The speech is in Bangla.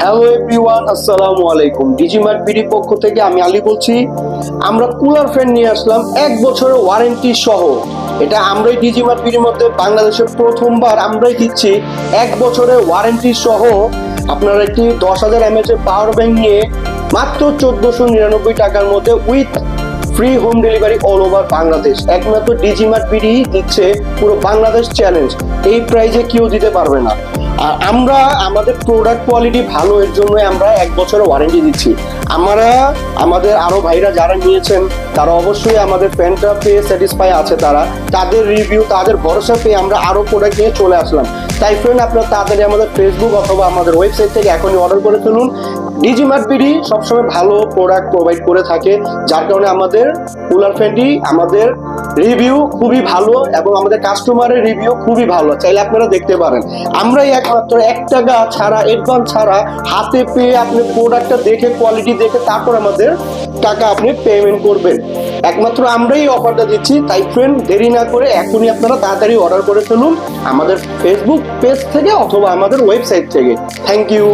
হ্যালো এভরিওয়ান আসসালামু আলাইকুম। পক্ষ থেকে আমি আলী বলছি, আমরা কুলার ফ্যান নিয়ে আসলাম এক বছরের ওয়ারেন্টি সহ। এটা আমরাই মধ্যে বাংলাদেশের প্রথমবার আমরাই দিচ্ছি এক বছরের ওয়ারেন্টি সহ। একটি দশ হাজার এমএচ এর পাওয়ার ব্যাংক নিয়ে মাত্র চোদ্দশো নিরানব্বই টাকার মধ্যে with free home delivery all over Bangladesh. একমাত্র ডিজিমার্ট বিডি দিচ্ছে পুরো বাংলাদেশ চ্যালেঞ্জ। এই প্রাইজে কেউ দিতে পারবে না। আর আমরা আমাদের প্রোডাক্ট কোয়ালিটি ভালো, এর জন্যই আমরা এক বছরের ওয়ারেন্টি দিচ্ছি। আমরা, আমাদের আরও ভাইরা যারা নিয়েছেন, তারা অবশ্যই আমাদের ফ্যানটা পেয়ে স্যাটিসফাই আছে তারা। তাদের রিভিউ তাদের ভরসা পেয়ে আমরা আরও প্রোডাক্ট নিয়ে চলে আসলাম। তাই ফ্রেন্ড আপনারা তাড়াতাড়ি আমাদের ফেসবুক অথবা আমাদের ওয়েবসাইট থেকে এখনই অর্ডার করে ফেলুন। ডিজিমার্ট বিডি সবসময় ভালো প্রোডাক্ট প্রোভাইড করে থাকে, যার কারণে আমাদের কুলার ফ্যানটি আমাদের রিভিউ খুবই ভালো এবং আমাদের কাস্টমারের রিভিউ খুবই ভালো, চাইলে আপনারা দেখতে পারেন। আমরাই একমাত্র এক টাকা ছাড়া অ্যাডভান্স ছাড়া হাতে পেয়ে আপনি প্রোডাক্টটা দেখে কোয়ালিটি দেখে তারপর আমাদের টাকা আপনি পেমেন্ট করবেন। একমাত্র আমরাই অফারটা দিচ্ছি, তাই ফ্রেন্ড দেরি না করে এখনই আপনারা তাড়াতাড়ি অর্ডার করে ফেলুন আমাদের ফেসবুক পেজ থেকে অথবা আমাদের ওয়েবসাইট থেকে। Thank you